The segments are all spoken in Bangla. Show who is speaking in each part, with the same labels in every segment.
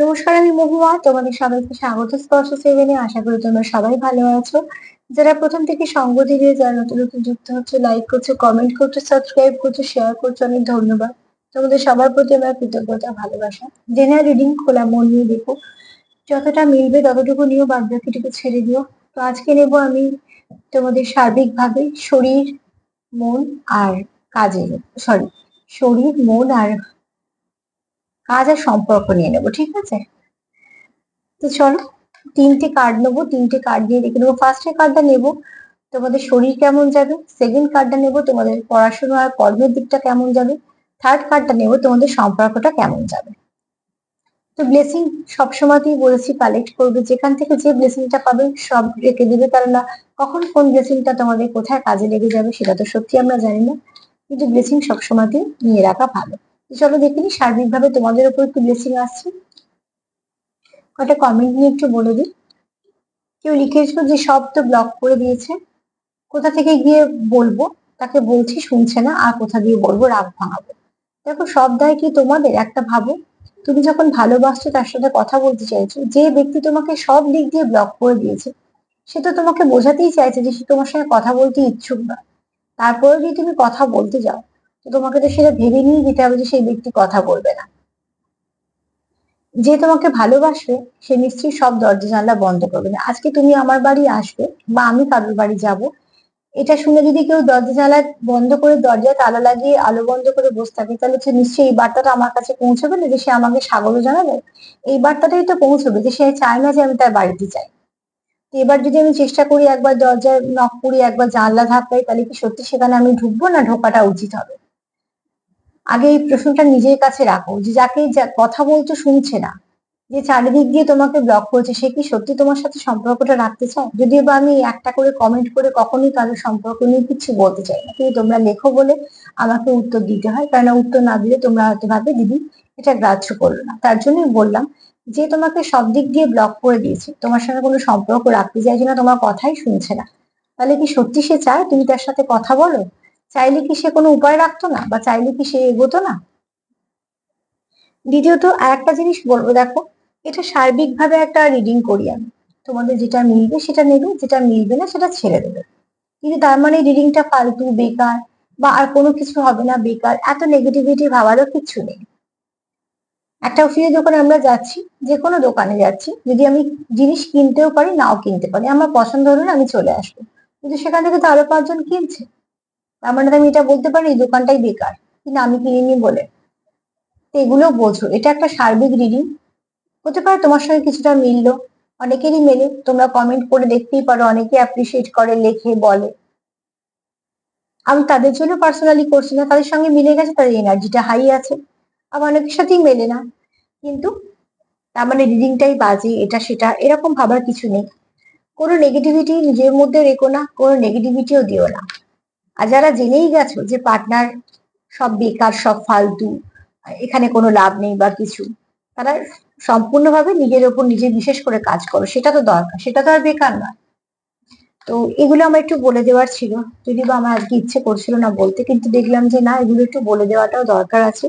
Speaker 1: নমস্কার, আমি মহুয়া। তোমাদের সবাইকে স্বাগত স্পর্শ সেভেনে। আশা করি তোমরা সবাই ভালো আছো। যারা প্রথম থেকে সঙ্গ দিয়ে যারা নতুন নতুন যুক্ত হচ্ছে লাইক করছ কমেন্ট করছ সাবস্ক্রাইব করছ শেয়ার করছ, অনেক ধন্যবাদ। তোমাদের সবার প্রতি আমার কৃতজ্ঞতা, ভালোবাসা। জেনারেল রিডিং খোলা, মন নিয়ে দেখো। যতটা মিলবে, ততটুকু নিয়েও বাদ বাকিটুকু ছেড়ে দিও। তো আজকে নেব আমি তোমাদের সার্বিকভাবে শরীর, মন আর কাজে সরি শরীর, মন আর কাজ আর সম্পর্ক নিয়ে নেব, ঠিক আছে? তো চলো, তিনটে কার্ড নেব, তিনটে কার্ড দিয়ে রেখে নেব। ফার্স্টের কার্ডটা নেব, তোমাদের শরীর কেমন যাবে? সেকেন্ড কার্ডটা নেব, তোমাদের পড়াশোনা আর কর্মের দিকটা কেমন যাবে? থার্ড কার্ডটা নেব, তোমাদের সম্পর্কটা কেমন যাবে? তো ব্লেসিং সবসময়তেই বলেছি কালেক্ট করবে। যেখান থেকে যে ব্লেসিংটা পাবে, সব রেখে দেবে। কারণ না কখন কোন ব্লেসিংটা তোমাদের কোথায় কাজে লেগে যাবে, সেটা তো সত্যি আমরা জানি না। কিন্তু ব্লেসিং সবসময়তেই নিয়ে রাখা ভালো। চলো দেখে নি সার্বিকভাবে তোমাদের উপর একটু ব্লেসিং আসছে। কটা কমেন্ট নিয়ে একটু বলে দিই। কেউ লিখেছো যে সব তো ব্লক করে দিয়েছে। কোথা থেকে গিয়ে বলব? তাকে বলছি শুনছে না, আর কোথা দিয়ে বলব রাগ ভাঙাবো। দেখো, সব দায় কি তোমাদের? একটা ভাবো। তুমি যখন ভালোবাসছো, তার সাথে কথা বলতে চাইছো, যে ব্যক্তি তোমাকে সব দিক দিয়ে ব্লক করে দিয়েছে, সে তো তোমাকে বোঝাতেই চাইছে যে সে তোমার সঙ্গে কথা বলতে ইচ্ছুক না। তারপরে যদি তুমি কথা বলতে যাও তো তোমাকে তো সেটা ভেবে নিয়ে যেতে হবে যে সেই ব্যক্তি কথা বলবে না। যে তোমাকে ভালোবাসবে, সে নিশ্চয়ই সব দরজা জানলা বন্ধ করবে না। আজকে তুমি আমার বাড়ি আসবে বা আমি কারোর বাড়ি যাব, এটা শুনে যদি কেউ দরজা জানলা বন্ধ করে দরজায় তালা লাগিয়ে আলো বন্ধ করে বসে থাকে, তাহলে সে নিশ্চয়ই এই বার্তাটা আমার কাছে পৌঁছবে না যে সে আমাকে স্বাগত জানাবে। এই বার্তাটাই তো পৌঁছবে যে সে চায় না যে আমি তার বাড়িতে চাই এবার যদি আমি চেষ্টা করি একবার দরজায় নক করি একবার জানলা ধাক্কাই তাহলে কি সত্যি সেখানে আমি ঢুকবো না? ঢোকাটা উচিত হবে। আগে এই প্রশ্নটা নিজের কাছে রাখো যে যাকে কথা বলতে শুনছে না। যে চারিদিক দিয়ে তোমাকে ব্লক করছে, সে কি সত্যি তোমার সাথে সম্পর্কটা রাখতে চায়? যদিও বা আমি একটা করে কমেন্ট করে কখনোই কারোর সম্পর্ক নিয়ে কিছু বলতে চাই না। কিন্তু তোমরা লেখো বলে আমাকে উত্তর দিতে হয়। কেননা উত্তর না দিলে তোমরা হয়তো ভাবে দিদি, এটা গ্রাহ্য করল না। তার জন্যই বললাম যে তোমাকে সব দিক দিয়ে ব্লক করে দিয়েছে। তোমার সঙ্গে কোনো সম্পর্ক রাখতে চাইছে না, তোমার কথাই শুনছে না। তাহলে কি সত্যি সে চায়? তুমি তার সাথে কথা বলো? চাইলে কি সে কোনো উপায় রাখতো না? বা চাইলে কি সে এগোতো না? দ্বিতীয়ত আর একটা জিনিস বলব, দেখো, এটা সার্বিকভাবে একটা রিডিং করি আমি। তোমাদের যেটা মিলবে সেটা নেবে, যেটা মিলবে না সেটা ছেড়ে দেবে। কিন্তু তার মানে রিডিংটা ফালতু বেকার, বা আর কোনো কিছু হবে না, বেকার, এত নেগেটিভিটি ভাবারও কিছু নেই। একটা ওষুধের দোকানে আমরা যাচ্ছি, যে কোনো দোকানে যাচ্ছি, যদি আমি জিনিস কিনতেও পারি, নাও কিনতে পারি, আমার পছন্দ হলে আমি চলে আসব। কিন্তু সেখান থেকে তো আরও পাঁচজন কিনছে। তার মানে আমি এটা বলতে পারি দোকানটাই বেকার। কিন্তু আমি কিনিনি বলে। এগুলো বোঝো। এটা একটা সার্বিক রিডিং হতে পারে তোমার সঙ্গে কিছুটা মিললো। অনেকেরই মেলে। তোমরা কমেন্ট করে দেখতেই পারো। অনেকে অ্যাপ্রিসিয়েট করে, লেখে, বলে। আমি তাদের জন্য পার্সোনালি করছি না। তাদের সঙ্গে মিলে গেছে, তাদের এনার্জিটা হাই আছে। আবার অনেকের সাথেই মেলে না। কিন্তু তার মানে রিডিংটাই বাজে। এটা, সেটা, এরকম ভাবার কিছু নেই। কোনো নেগেটিভিটি নিজের মধ্যে রেখো না। কোনো নেগেটিভিটিও দিও না। আর যারা জেনেই গেছো যে পার্টনার সব বেকার, সব ফালতু, এখানে কোনো লাভ নেই বা কিছু, তারা সম্পূর্ণভাবে নিজের ওপর নিজে বিশেষ করে কাজ করো। সেটা তো দরকার, সেটা তো আর বেকার নয়। তো এগুলো আমার একটু বলে দেওয়ার ছিল। যদি বা আমার আজকে ইচ্ছে করছিল না বলতে, কিন্তু দেখলাম যে না, এগুলো একটু বলে দেওয়াটাও দরকার আছে।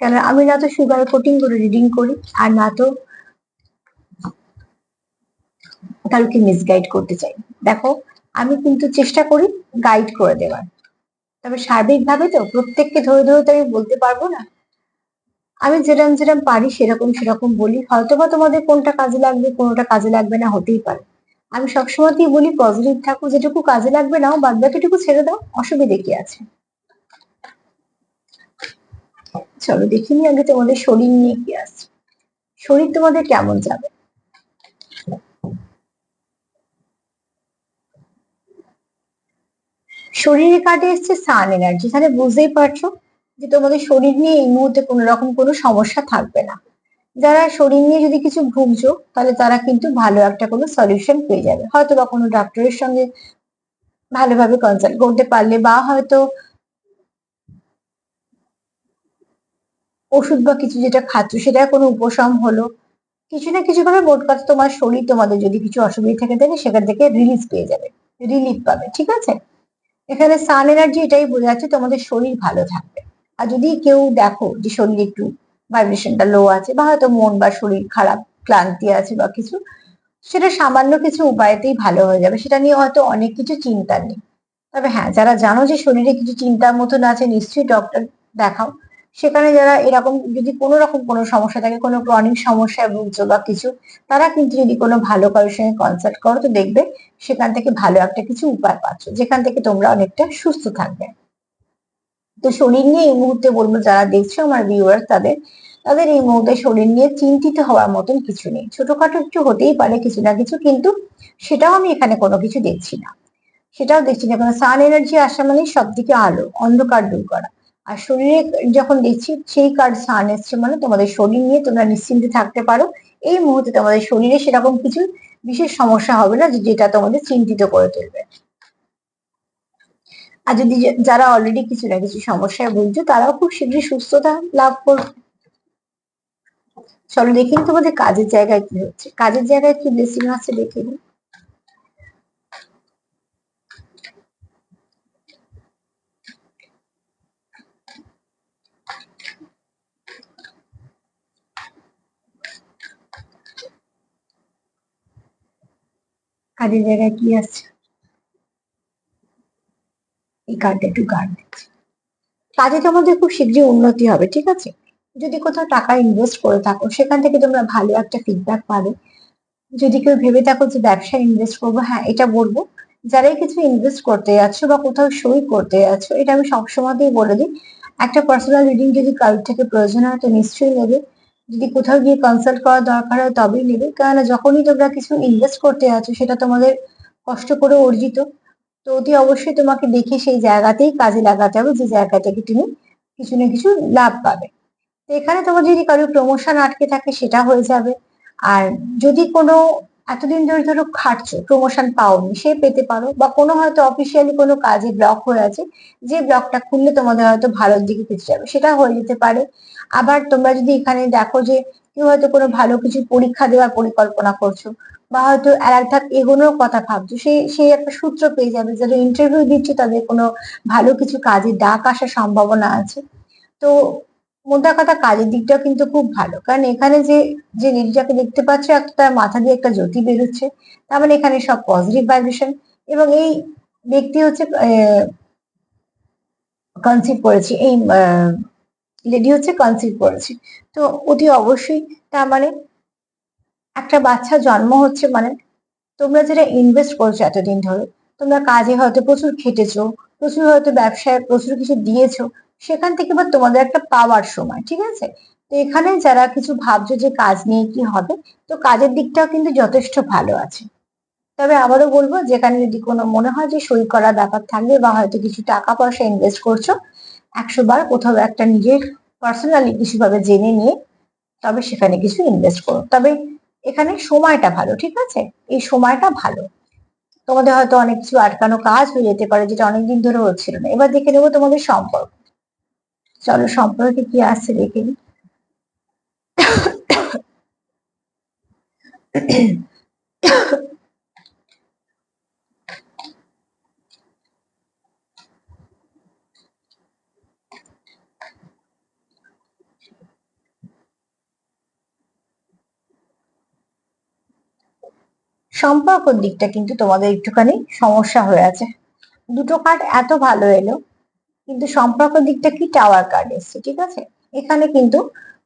Speaker 1: কেন, আমি না তো সুগার কোটিং করে রিডিং করি, আর না তো কাউকে মিসগাইড করতে চাই। দেখো আমি কিন্তু চেষ্টা করি গাইড করে দেওয়ার। তবে সার্বিকভাবে তো প্রত্যেককে ধরে ধরে তো আমি বলতে পারব না। আমি যেরকম যেরকম পারি সেরকম সেরকম বলি। হয়তো বা তোমাদের কোনটা কাজে লাগবে, কোনোটা কাজে লাগবে না, হতেই পারে। আমি সবসময়তেই বলি পজিটিভ থাকো, যেটুকু কাজে লাগবে নাও, বাদ বাকিটুকু ছেড়ে দাও, অসুবিধে কি আছে? চলো দেখিনি আগে তোমাদের শরীর নিয়ে কি আসছে শরীর তোমাদের কেমন যাবে? শরীরে কাটে এসছে সান এনার্জি তাহলে বুঝতেই পারছ যে তোমাদের শরীর নিয়ে এই মুহূর্তে কোনো রকম কোনো সমস্যা থাকবে না। যারা শরীর নিয়ে যদি কিছু ভুগছো, তাহলে তারা কিন্তু ভালো একটা কোনো সলিউশন পেয়ে যাবে। হয়তো বা কোনো ডাক্তারের সঙ্গে ভালোভাবে কনসাল্ট করতে পারলে বা হয়তো ওষুধ বা কিছু যেটা খাচ্ছ সেটা কোনো উপশম হলো। কিছু না কিছু ভাবে মোট কথা তোমার শরীর তোমাদের যদি কিছু অসুবিধা থেকে থাকে সেখান থেকে রিলিজ পেয়ে যাবে। রিলিফ পাবে, ঠিক আছে? এখানে সান এনার্জি এটাই বোঝাচ্ছে তোমাদের শরীর ভালো থাকবে। আর যদি কেউ দেখো যে শরীর একটু ভাইব্রেশনটা লো আছে বা হয়তো মন বা শরীর খারাপ, ক্লান্তি আছে বা কিছু, সেটা সামান্য কিছু উপায়তেই ভালো হয়ে যাবে। সেটা নিয়ে হয়তো অনেক কিছু চিন্তা নেই। তবে হ্যাঁ যারা জানো যে শরীরে কিছু চিন্তার মতন আছে, নিশ্চয়ই ডক্টর দেখাও। সেখানে যারা এরকম যদি কোনো রকম কোনো সমস্যা থাকে, কোনো ক্রনিক সমস্যায় ভুগছো বা কিছু, তারা কিন্তু যদি কোনো ভালো কারোর সঙ্গে কনসাল্ট করো, তো দেখবে সেখান থেকে ভালো একটা কিছু উপায় পাচ্ছ, যেখান থেকে তোমরা অনেকটা সুস্থ থাকবে। তো শরীর নিয়ে এই মুহূর্তে বলব, যারা দেখছ আমার ভিউয়ার তাদের তাদের এই মুহূর্তে শরীর নিয়ে চিন্তিত হওয়ার মতন কিছু নেই। ছোটখাটো একটু হতেই পারে কিছু না কিছু, কিন্তু সেটাও আমি এখানে কোনো কিছু দেখছি না। সেটাও দেখছি না। কারণ সান এনার্জি আসা মানে সব দিকে আলো, অন্ধকার দূর করা। আর শরীরে যখন দেখছি সেই কার্ড সান এসছে মানে তোমাদের শরীর নিয়ে তোমরা নিশ্চিন্তে থাকতে পারো। এই মুহূর্তে তোমাদের শরীরে সেরকম কিছু বিশেষ সমস্যা হবে না যেটা তোমাদের চিন্তিত করে তুলবে। আর যদি যারা অলরেডি কিছু না কিছু সমস্যায় ভুগছে, তারাও খুব শীঘ্রই সুস্থতা লাভ করবে। চলো দেখি তোমাদের কাজের জায়গায় কি হচ্ছে। কাজের জায়গায় কি ব্লেসিং আছে দেখে কাজের জায়গায় কি আছে? এই কার্ডটা একটু কার্ড দিচ্ছি। কাজে তোমাদের খুব শীঘ্রই উন্নতি হবে, ঠিক আছে? যদি কোথাও টাকা ইনভেস্ট করে থাকো, সেখান থেকে তোমরা ভালো একটা ফিডব্যাক পাবে। যদি কেউ ভেবে থাকো যে ব্যবসায় ইনভেস্ট করব হ্যাঁ এটা বলব। যারাই কিছু ইনভেস্ট করতে যাচ্ছ বা কোথাও সই করতে যাচ্ছ, এটা আমি সবসময়তেই বলে দিই। একটা পার্সোনাল রিডিং যদি কারোর থেকে প্রয়োজন হয়, তো নিশ্চয়ই নেবে। যদি কোথাও গিয়ে কনসাল্ট করার দরকার হয় তবেই নেবে। কেননা যখনই তোমরা কিছু ইনভেস্ট করতে আছো, সেটা তোমাদের কষ্ট করে অর্জিত, তো অতি অবশ্যই তোমাকে দেখে সেই জায়গাতেই কাজে লাগাতে হবে, যে জায়গা থেকে তুমি কিছু না কিছু লাভ পাবে। তো এখানে তোমার যদি কারোর প্রমোশন আটকে থাকে, সেটা হয়ে যাবে। আর যদি কোনো এতদিন ধরে ধরো খাটছো প্রমোশন পাওনি, সে পেতে পারো, বা কোনো হয়তো অফিসিয়ালি কোনো কাজে ব্লক হয়ে আছে, যে ব্লকটা খুললে তোমাদের হয়তো ভালোর দিকে কিছু যাবে, সেটা হয়ে যেতে পারে। আবার তোমরা যদি এখানে দেখো যে কেউ হয়তো কোনো ভালো কিছু পরীক্ষা দেওয়ার পরিকল্পনা করছ, বা হয়তো আর এগোনোর কথা ভাবছ সেই সেই একটা সূত্র পেয়ে যাবে যারা ইন্টারভিউ দিচ্ছে তাদের কোনো ভালো কিছু কাজে ডাক আসার সম্ভাবনা আছে। তো মোদ্দা কথা কাজের দিকটাও কিন্তু খুব ভালো। কারণ এখানে যে যে লেডিটাকে দেখতে পাচ্ছ, একটা মাথা দিয়ে একটা জ্যোতি বেরোচ্ছে। তার মানে এখানে সব পজিটিভ ভাইব্রেশন এবং এই ব্যক্তি হচ্ছে কনসিভ করেছে। এই লেডি হচ্ছে কনসিভ করেছে। তো অতি অবশ্যই তার মানে একটা বাচ্চা জন্ম হচ্ছে মানে তোমরা যেটা ইনভেস্ট করছ এতদিন ধরে, তোমরা কাজে হয়তো প্রচুর খেটেছো, প্রচুর হয়তো ব্যবসায় প্রচুর কিছু দিয়েছ সেখান থেকে এবার তোমাদের একটা পাওয়ার সময়, ঠিক আছে? তো এখানে যারা কিছু ভাবছ যে কাজ নিয়ে কি হবে, তো কাজের দিকটাও কিন্তু যথেষ্ট ভালো আছে। তবে আবারও বলব, যেখানে যদি কোনো মনে হয় যে সই করার ব্যাপার থাকবে বা হয়তো কিছু টাকা পয়সা ইনভেস্ট করছ, একশো বার কোথাও একটা নিজের পার্সোনালি কিছুভাবে জেনে নিয়ে তবে সেখানে কিছু ইনভেস্ট করো। তবে এখানে সময়টা ভালো, ঠিক আছে? এই সময়টা ভালো। তোমাদের হয়তো অনেক কিছু আটকানো কাজ হয়ে যেতে পারে যেটা অনেকদিন ধরে হচ্ছিল না। এবার দেখে নেব তোমাদের সম্পর্ক। চলো, সম্পর্কে কি আসছে দেখে সম্পর্কর দিকটা কিন্তু তোমাদের একটুখানি সমস্যা হয়ে আছে। দুটো কার্ড এত ভালো এলো। কিন্তু সম্পর্ক দিকটা কি? টাওয়ার কার্ড এসছে, ঠিক আছে? এখানে কিন্তু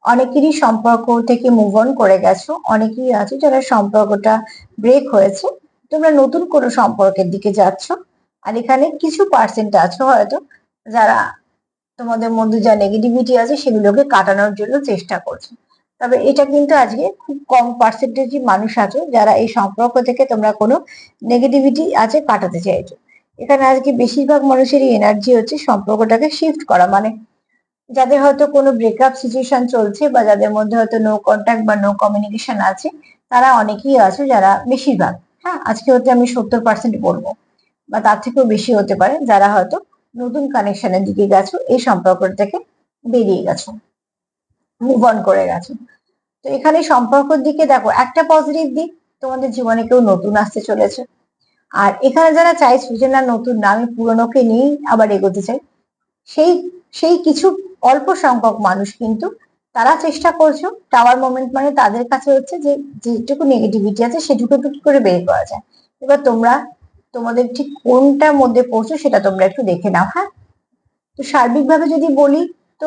Speaker 1: অনেকেরই সম্পর্ক থেকে মুভ অন করে গেছো। অনেকেই আছে যারা সম্পর্কটা ব্রেক হয়েছে। তোমরা নতুন কোনো সম্পর্কের দিকে যাচ্ছ। আর এখানে কিছু পার্সেন্ট আছো হয়তো যারা তোমাদের মধ্যে যা নেগেটিভিটি আছে সেগুলোকে কাটানোর জন্য চেষ্টা করছ। তবে এটা কিন্তু আজকে খুব কম পার্সেন্টেজই মানুষ আছে যারা এই সম্পর্ক থেকে তোমরা কোনো নেগেটিভিটি আছে কাটাতে চাইছো। এখানে আজকে বেশিরভাগ মানুষেরই এনার্জি হচ্ছে সম্পর্কটাকে শিফট করা মানে যাদের হয়তো কোনো ব্রেকআপ সিচুয়েশন চলছে বা যাদের মধ্যে হয়তো নো কন্ট্যাক্ট বা নো কমিউনিকেশন আছে, তারা অনেকেই আছে যারা বেশিরভাগ হ্যাঁ আজকে হচ্ছে আমি সত্তর পার্সেন্ট বলব বা তার থেকেও বেশি হতে পারে যারা হয়তো নতুন কানেকশনের দিকে গেছো, এই সম্পর্ক থেকে বেরিয়ে গেছো মুভ অন করে গেছো। তো এখানে সম্পর্কের দিকে দেখো, একটা পজিটিভ দিক, তোমাদের জীবনে কেউ নতুন আসতে চলেছে। আর এখানে যারা চাইছো যে না, নতুন না আমি পুরনোকে নিয়েই আবার এগোতে চাই, সেই সেই কিছু অল্প সংখ্যক মানুষ কিন্তু তারা চেষ্টা করছ, টাওয়ার মোমেন্ট মানে তাদের কাছে হচ্ছে যে, যেটুকু নেগেটিভিটি আছে সেটুকু কি করে বের করা যায়। এবার তোমরা, তোমাদের ঠিক কোনটার মধ্যে পড়ছো সেটা তোমরা একটু দেখে নাও হ্যাঁ? তো সার্বিকভাবে যদি বলি, তো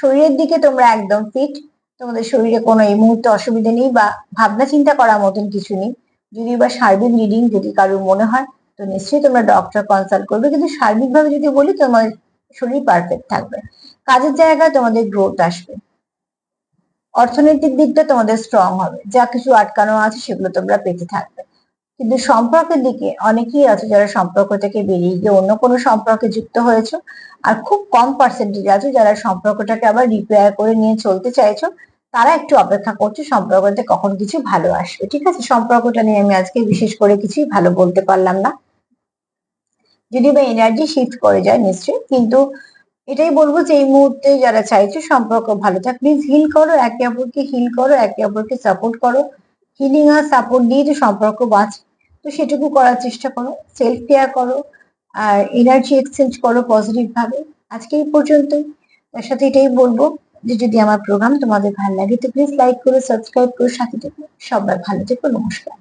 Speaker 1: শরীরের দিকে তোমরা একদম ফিট তোমাদের শরীরে কোনো এই মুহূর্তে অসুবিধা নেই বা ভাবনা চিন্তা করার মতন কিছু নেই। যদি বা সার্বিক রিডিং যদি কারোর মনে হয়, তো নিশ্চয়ই তোমরা ডক্টর কনসাল্ট করবে। কিন্তু সার্বিকভাবে যদি বলি তোমাদের শরীর পারফেক্ট থাকবে। কাজের জায়গায় তোমাদের গ্রোথ আসবে। অর্থনৈতিক দিকটা তোমাদের স্ট্রং হবে। যা কিছু আটকানো আছে, সেগুলো তোমরা পেতে থাকবে। কিন্তু সম্পর্কের দিকে অনেকেই আছে যারা সম্পর্ক থেকে বেরিয়ে গিয়ে অন্য কোনো সম্পর্কে যুক্ত হয়েছো। আর খুব কম পার্সেন্টেজ আছে যারা সম্পর্কটাকে আবার রিপেয়ার করে নিয়ে চলতে চাইছো। তারা একটু অপেক্ষা করছে সম্পর্কতে কখন কিছু ভালো আসবে, ঠিক আছে? সম্পর্কটা নিয়ে আমি আজকে বিশেষ করে কিছুই ভালো বলতে পারলাম না। যদি বা এনার্জি শিফট করে যায় নিশ্চয়ই, কিন্তু এটাই বলব যে এই মুহূর্তে যারা চাইছে সম্পর্ক ভালো থাক প্লিজ হিল করো, একে অপরকে হিল করো, একে অপরকে সাপোর্ট করো। হিলিং আর সাপোর্ট দিয়ে যে সম্পর্ক বাঁচে, তো সেটুকু করার চেষ্টা করো সেলফ কেয়ার করো, আর এনার্জি এক্সচেঞ্জ করো পজিটিভ ভাবে। আজকে এই পর্যন্ত তার সাথে এটাই বলব যে যদি আমার প্রোগ্রাম তোমাদের ভালো লাগে তো প্লিজ লাইক করো সাবস্ক্রাইব করো, সাথে থেকো। সবাই ভালো থেকো, নমস্কার।